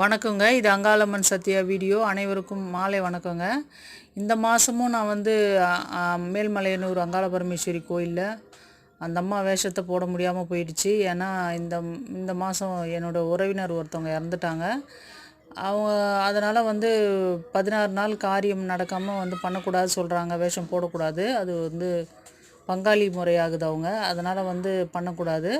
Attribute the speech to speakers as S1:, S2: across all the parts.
S1: வணக்கங்க. இது அங்காளம்மன் சத்யா வீடியோ. அனைவருக்கும் மாலை வணக்கங்க. இந்த மாதமும் நான் வந்து மேல்மலையனூர் அங்காள பரமேஸ்வரி கோயிலில் அந்த அம்மா வேஷத்தை போட முடியாமல் போயிடுச்சு. ஏன்னா இந்த இந்த மாதம் என்னோட உறவினர் ஒருத்தவங்க இறந்துட்டாங்க. அவங்க அதனால் வந்து பதினாறு நாள் காரியம் நடக்காமல் வந்து பண்ணக்கூடாது சொல்கிறாங்க வேஷம் போடக்கூடாது. அது வந்து பங்காளி முறையாகுது அவங்க. அதனால் வந்து பண்ணக்கூடாது.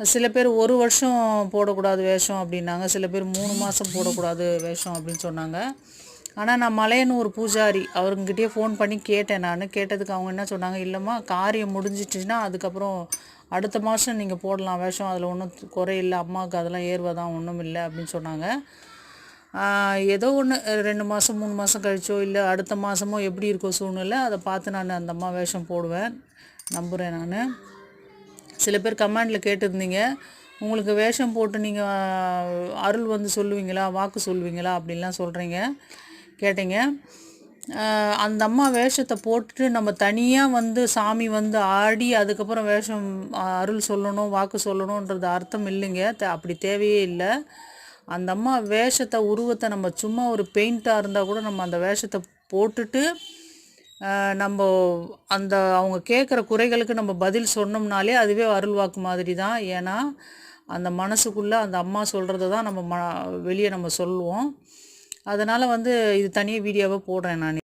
S1: சில பேர் ஒரு வருஷம் போடக்கூடாது வேஷம் அப்படின்னாங்க. சில பேர் மூணு மாதம் போடக்கூடாது வேஷம் அப்படின்னு சொன்னாங்க. ஆனால் நான் மலையன்னு ஒரு பூஜாரி அவருங்கிட்டே ஃபோன் பண்ணி கேட்டேன் நான். கேட்டதுக்கு அவங்க என்ன சொன்னாங்க இல்லைம்மா காரியம் முடிஞ்சிட்டுன்னா அதுக்கப்புறம் அடுத்த மாதம் நீங்கள் போடலாம் வேஷம். அதில் ஒன்றும் குறையில்லை. அம்மாவுக்கு அதெல்லாம் ஏறுவதான் ஒன்றும் இல்லை அப்படின்னு சொன்னாங்க. ஏதோ ஒன்று ரெண்டு மாதம் மூணு மாதம் கழிச்சோ இல்லை அடுத்த மாதமோ எப்படி இருக்கோ சூழ்நிலை அதை பார்த்து நான் அந்த அம்மா வேஷம் போடுவேன். நம்புகிறேன் நான். சில பேர் கமெண்டில் கேட்டிருந்தீங்க. உங்களுக்கு வேஷம் போட்டு நீங்கள் அருள் வந்து சொல்லுவீங்களா? வாக்கு சொல்லுவீங்களா? அப்படின்லாம் சொல்கிறீங்க கேட்டீங்க. அந்த அம்மா வேஷத்தை போட்டுட்டு நம்ம தனியாக வந்து சாமி வந்து ஆடி அதுக்கப்புறம் வேஷம் அருள் சொல்லணும் வாக்கு சொல்லணுன்றது அர்த்தம் இல்லைங்க. அப்படி தேவையே இல்லை. அந்த அம்மா வேஷத்தை உருவத்தை நம்ம சும்மா ஒரு பெயிண்ட்டாக இருந்தால் கூட நம்ம அந்த வேஷத்தை போட்டுட்டு நம்ம அந்த அவங்க கேட்குற குறைகளுக்கு நம்ம பதில் சொன்னோம்னாலே அதுவே அருள்வாக்கு மாதிரி தான். ஏன்னா அந்த மனசுக்குள்ளே அந்த அம்மா சொல்கிறத தான் நம்ம ம வெளியே நம்ம சொல்லுவோம். அதனால் வந்து இது தனியாக வீடியோவாக போடுறேன் நான்.